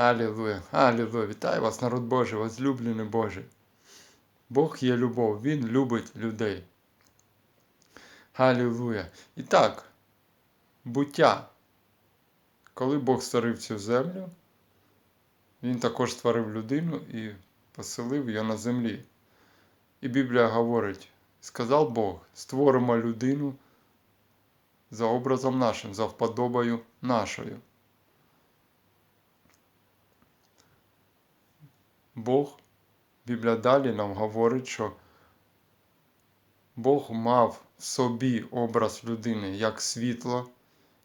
Алілуя, алілуя. Вітаю вас, народ Божий, возлюблений Божий. Бог є любов, Він любить людей. Алілуя. І так, буття. Коли Бог створив цю землю, Він також створив людину і поселив її на землі. І Біблія говорить: сказав Бог, створимо людину за образом нашим, за вподобою нашою. Бог, Біблія далі нам говорить, що Бог мав в собі образ людини як світло,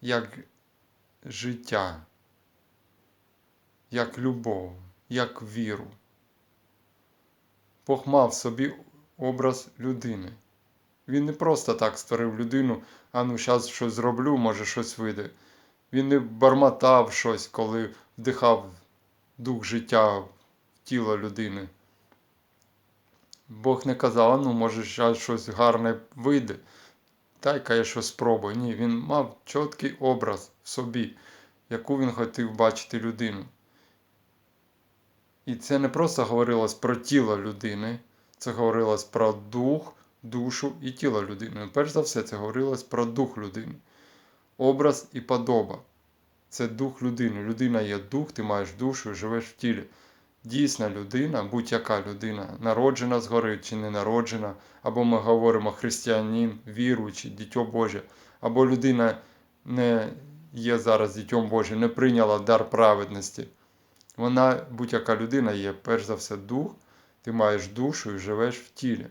як життя, як любов, як віру. Бог мав в собі образ людини. Він не просто так створив людину, а ну зараз щось зроблю, може щось вийде. Він не бормотав щось, коли вдихав дух життя в тіло людини. Бог не казав, ну, може, зараз щось гарне вийде. Дай-ка я щось спробую. Ні, він мав чіткий образ в собі, яку він хотів бачити людину. І це не просто говорилось про тіло людини, це говорилось про дух, душу і тіло людини. Перш за все, це говорилось про дух людини. Образ і подоба. Це дух людини. Людина є дух, ти маєш душу і живеш в тілі. Дійсна людина, будь-яка людина, народжена згори чи не народжена, або ми говоримо християнин, віруючий, дитьо Боже, або людина не є зараз дітьом Божим, не прийняла дар праведності. Вона, будь-яка людина є, перш за все, дух, ти маєш душу і живеш в тілі.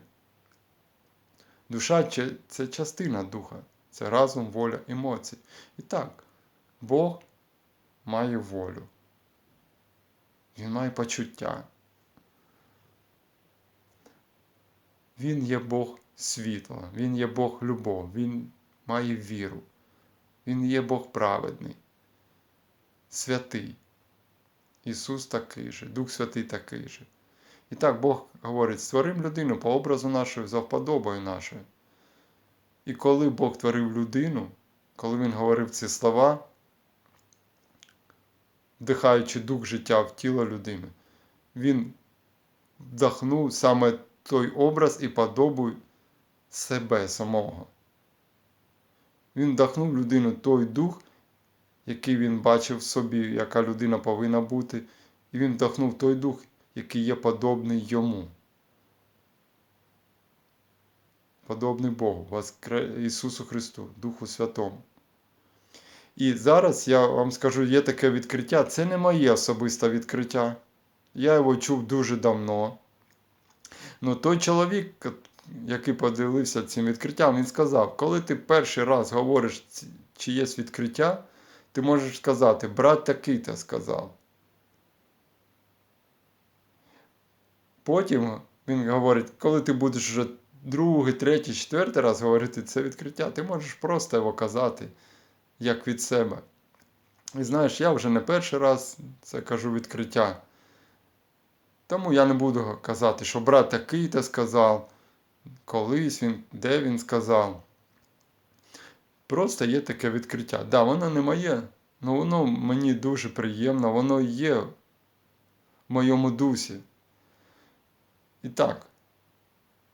Душа це частина духа, це разум, воля, емоції. І так, Бог має волю. Він має почуття. Він є Бог світла, Він є Бог любов, Він має віру, Він є Бог праведний, святий. Ісус такий же, Дух Святий такий же. І так Бог говорить: створим людину по образу нашої, за вподобою нашою. І коли Бог творив людину, коли Він говорив ці слова, вдихаючи дух життя в тіло людини, він вдохнув саме той образ і подобу себе самого. Він вдохнув людину той дух, який він бачив в собі, яка людина повинна бути, і він вдохнув той дух, який є подобний йому. Подобний Богу, Ісусу Христу, Духу Святому. І зараз я вам скажу, є таке відкриття. Це не моє особисте відкриття. Я його чув дуже давно. Ну той чоловік, який поділився цим відкриттям, він сказав: коли ти перший раз говориш чиєсь відкриття, ти можеш сказати, брат такий то сказав. Потім він говорить, коли ти будеш вже другий, третій, четвертий раз говорити це відкриття, ти можеш просто його казати як від себе. І знаєш, я вже не перший раз це кажу відкриття. Тому я не буду казати, що брат такий то сказав, колись він, де він сказав. Просто є таке відкриття. Так, да, воно не моє, але воно мені дуже приємно, воно є в моєму дусі. І так,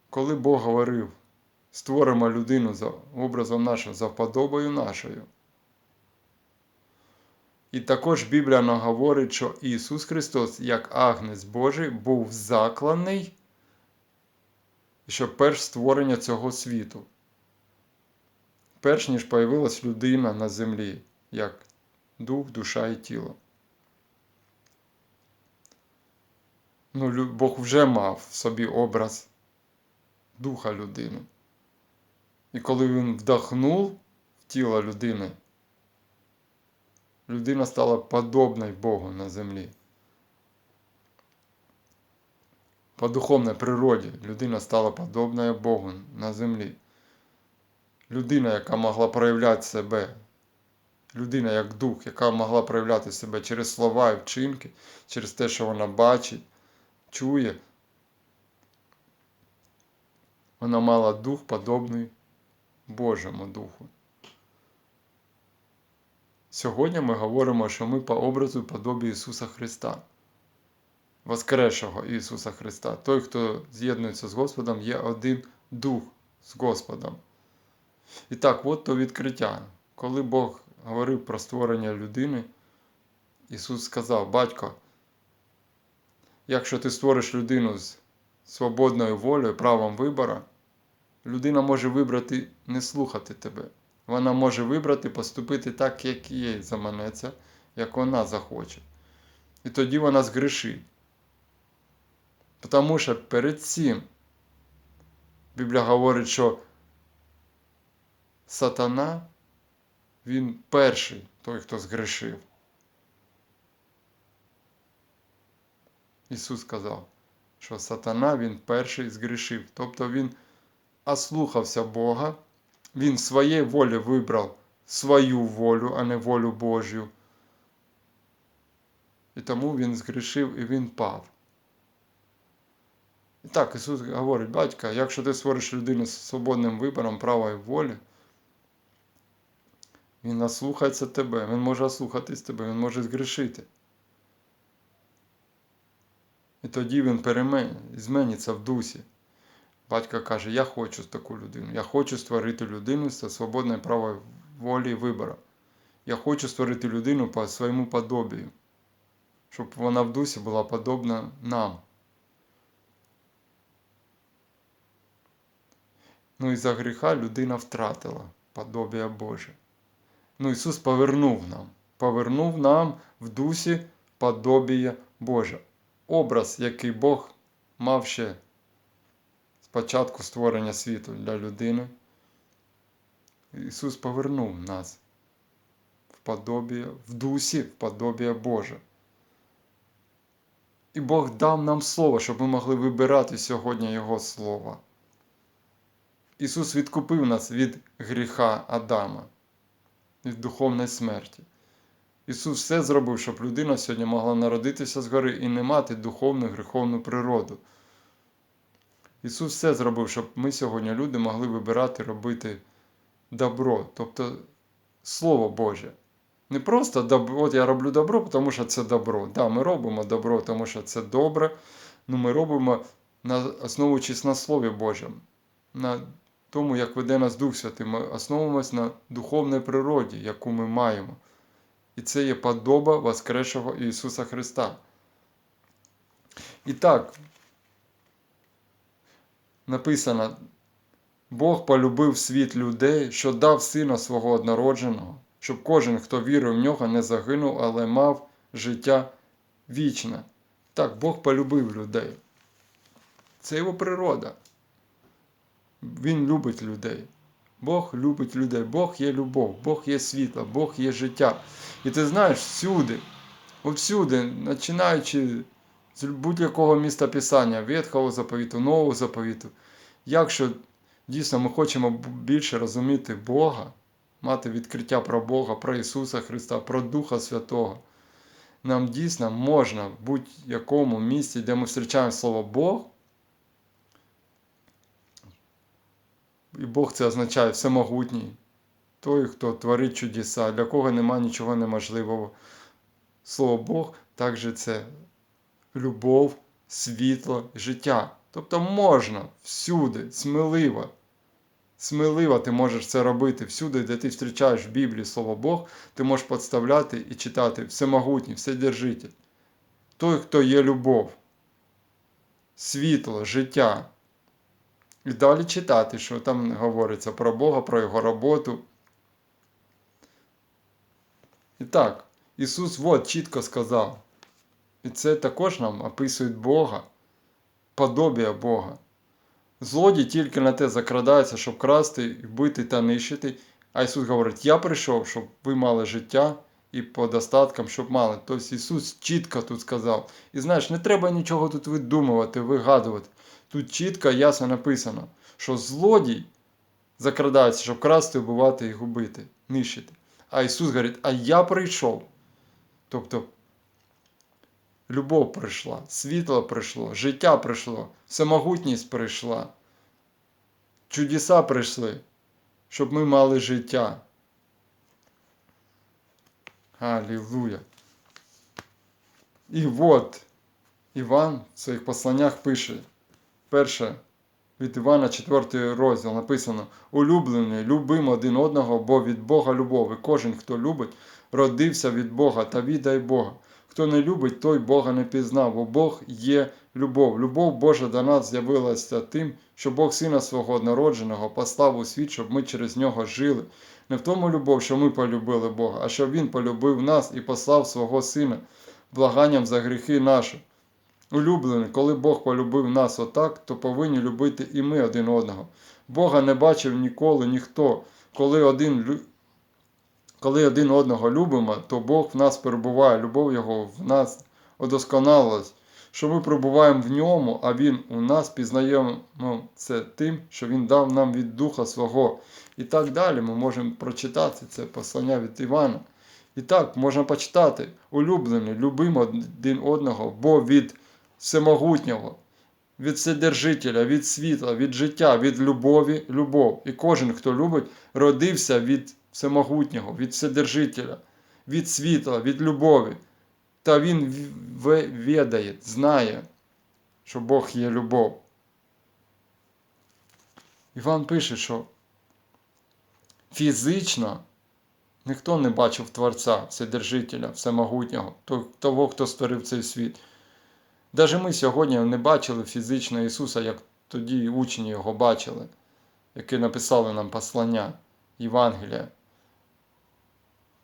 коли Бог говорив, створимо людину за образом нашим, за вподобою нашою. І також Біблія нам говорить, що Ісус Христос, як Агнець Божий, був закланий, що перш створення цього світу. Перш ніж появилась людина на землі, як дух, душа і тіло. Ну, Бог вже мав в собі образ духа людини. І коли він вдохнув в тіло людини, людина стала подобною Богу на землі. По духовній природі людина стала подобною Богу на землі. Людина, яка могла проявляти себе, людина як дух, яка могла проявляти себе через слова і вчинки, через те, що вона бачить, чує. Вона мала дух подобний Божому Духу. Сьогодні ми говоримо, що ми по образу і подобі Ісуса Христа, Воскресшого Ісуса Христа. Той, хто з'єднується з Господом, є один Дух з Господом. І так, от то відкриття. Коли Бог говорив про створення людини, Ісус сказав: Батько, якщо ти створиш людину з свободною волею, правом вибору, людина може вибрати не слухати тебе. Вона може вибрати поступити так, як їй заманеться, як вона захоче. І тоді вона згрішить. Тому що перед цим Біблія говорить, що сатана, він перший той, хто згрішив. Ісус сказав, що сатана він перший згрішив. Тобто він ослухався Бога, він в своїй волі вибрав свою волю, а не волю Божю. І тому він згрішив і він пав. І так, Ісус говорить, батька, якщо ти створиш людину з свободним вибором права і волі, він наслухається тебе, він може ослухатись тебе, він може згрішити. І тоді він перемен... змениться в дусі. Батько каже, я хочу таку людину. Я хочу створити людину з свободною правою волі і вибору. Я хочу створити людину по своєму подобію, щоб вона в дусі була подобна нам. Ну і за гріха людина втратила подобія Боже. Ну, Ісус повернув нам, повернув нам в дусі подобія Боже. Образ, який Бог мав ще початку створення світу для людини. Ісус повернув нас в подобія, в дусі в подобія Боже. І Бог дав нам слово, щоб ми могли вибирати сьогодні Його Слово. Ісус відкупив нас від гріха Адама, від духовної смерті. Ісус все зробив, щоб людина сьогодні могла народитися згори і не мати духовну гріховну природу. Ісус все зробив, щоб ми сьогодні, люди, могли вибирати робити добро, тобто Слово Боже. Не просто добро, от я роблю добро, тому що це добро. Да, ми робимо добро, тому що це добре, але ми робимо на основуючись на Слові Божому, на тому, як веде нас Дух Святий, ми основуємось на духовній природі, яку ми маємо. І це є подоба Воскресшого Ісуса Христа. І так, написано, Бог полюбив світ людей, що дав Сина свого однородженого, щоб кожен, хто вірив в нього, не загинув, але мав життя вічне. Так, Бог полюбив людей. Це його природа. Він любить людей. Бог любить людей, Бог є любов, Бог є світло, Бог є життя. І ти знаєш, всюди, всюди, починаючи з будь-якого міста Писання, Ветхого заповіту, Нового заповіту, якщо дійсно ми хочемо більше розуміти Бога, мати відкриття про Бога, про Ісуса Христа, про Духа Святого, нам дійсно можна в будь-якому місці, де ми зустрічаємо слово Бог, І Бог це означає всемогутній, той, хто творить чудеса, для кого нема нічого неможливого. Слово Бог також це любов, світло, життя. Тобто можна всюди, сміливо, сміливо ти можеш це робити. Всюди, де ти зустрічаєш в Біблії Слово Бог, ти можеш підставляти і читати всемогутній, вседержитель. Той, хто є любов, світло, життя. І далі читати, що там говориться про Бога, про Його роботу. І так, Ісус вот чітко сказав. І це також нам описує Бога, подобія Бога. Злодій тільки на те закрадається, щоб красти, вбити та нищити. А Ісус говорить: Я прийшов, щоб ви мали життя і по достаткам, щоб мали. Тобто Ісус чітко тут сказав. І знаєш, не треба нічого тут видумувати, вигадувати. Тут чітко ясно написано, що злодій закрадається, щоб красти, вбивати і губити, нищити. А Ісус говорить, а я прийшов. Тобто любов прийшла, світло прийшло, життя прийшло, всемогутність прийшла, чудеса прийшли, щоб ми мали життя. Аллилуйя. І от Іван в своїх посланнях пише, перше від Івана 4 розділ написано: Улюблені, любимо один одного, бо від Бога любов. І кожен, хто любить, родився від Бога та віддай Бога. Хто не любить, той Бога не пізнав, бо Бог є любов. Любов Божа до нас з'явилася тим, що Бог Сина свого однородженого послав у світ, щоб ми через нього жили. Не в тому любов, що ми полюбили Бога, а що Він полюбив нас і послав свого Сина благанням за гріхи наші. Улюблений, коли Бог полюбив нас отак, то повинні любити і ми один одного. Бога не бачив ніколи ніхто. Коли один, коли один одного любимо, то Бог в нас перебуває, любов Його в нас удосконалилась, що ми перебуваємо в ньому, а Він у нас пізнаємо це тим, що Він дав нам від Духа Свого. І так далі ми можемо прочитати це послання від Івана. І так, можна почитати, улюблені, любимо один одного, бо від всемогутнього, від Вседержителя, від світла, від життя, від любові, любов. І кожен, хто любить, родився від всемогутнього, від Вседержителя, від світла, від любові. Та він ведає, знає, що Бог є любов. Іван пише, що фізично ніхто не бачив Творця, Вседержителя, Всемогутнього, того, хто створив цей світ. Даже ми сьогодні не бачили фізично Ісуса, як тоді учні його бачили, які написали нам послання Євангелія.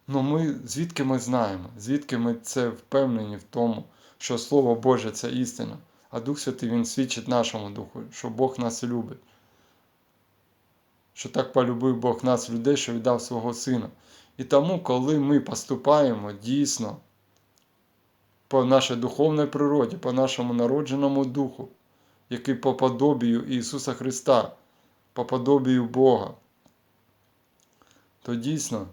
Ну ми звідки ми знаємо, звідки ми це впевнені в тому, що Слово Боже це істина, а Дух Святий Він свідчить нашому духу, що Бог нас любить. Що так полюбив Бог нас, людей, що віддав свого Сина. І тому, коли ми поступаємо дійсно по нашій духовній природі, по нашому народженому духу, який по подобію Ісуса Христа, по подобію Бога, то дійсно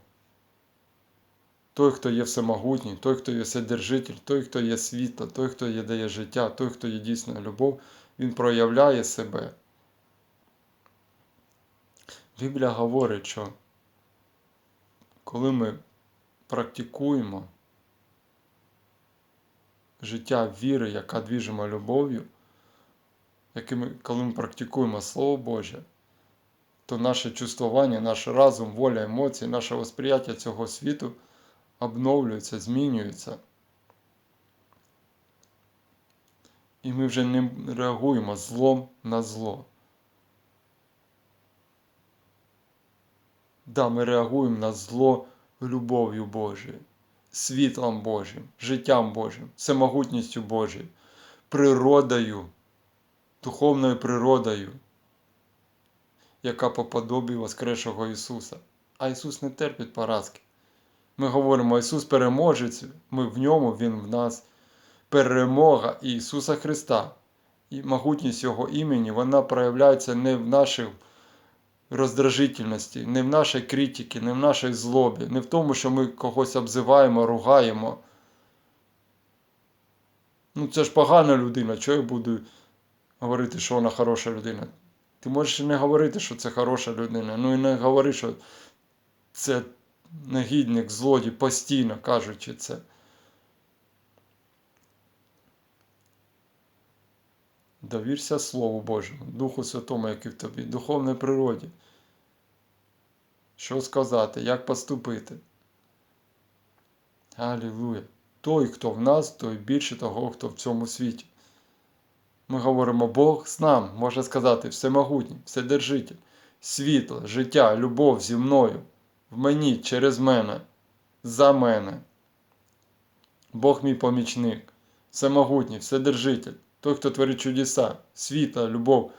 той, хто є всемогутній, той, хто є вседержитель, той, хто є світло, той, хто є дає життя, той, хто є дійсна любов, він проявляє себе. Біблія говорить, що коли ми практикуємо життя віри, яка двіжима любов'ю, коли ми практикуємо Слово Боже, то наше чувствування, наш разум, воля, емоції, наше восприяття цього світу обновлюється, змінюється. І ми вже не реагуємо злом на зло. Да, ми реагуємо на зло любов'ю Божою, світлом Божим, життям Божим, всемогутністю Божою, природою, духовною природою, яка по подобі Воскресшого Ісуса. А Ісус не терпить поразки. Ми говоримо, Ісус переможець, ми в ньому, Він в нас. Перемога Ісуса Христа і могутність Його імені, вона проявляється не в нашій роздражительності, не в нашій критиці, не в нашій злобі, не в тому, що ми когось обзиваємо, ругаємо. Ну, це ж погана людина, чого я буду говорити, що вона хороша людина? Ти можеш не говорити, що це хороша людина, ну і не говори, що це негідник, злодій, постійно кажучи це. Довірся Слову Божому, Духу Святому, який в тобі, духовній природі. Що сказати, як поступити? Алілуя! Той, хто в нас, той більше того, хто в цьому світі. Ми говоримо, Бог з нами, можна сказати, всемогутній, вседержитель, світло, життя, любов зі мною, в мені, через мене, за мене. Бог мій помічник, всемогутній, вседержитель, той, хто творить чудеса, світло, любов,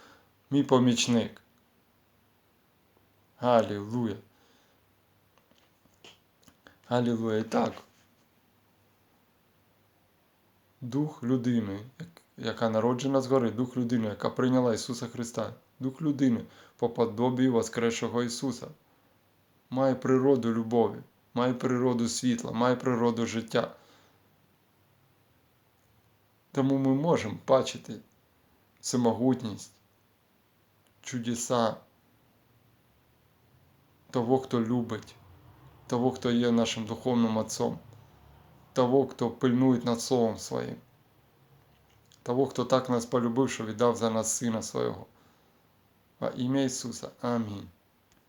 мій помічник. Алілуя. Алілуя. І так. Дух людини, яка народжена згори, дух людини, яка прийняла Ісуса Христа, дух людини по подобію Воскресшого Ісуса. Має природу любові, має природу світла, має природу життя. Тому ми можемо бачити всемогутність, чудеса того, хто любить, того, хто є нашим духовним отцом. того, хто пильнує над Словом Своїм. Того, хто так нас полюбив, що віддав за нас Сина Свого. Во ім'я Ісуса. Амінь.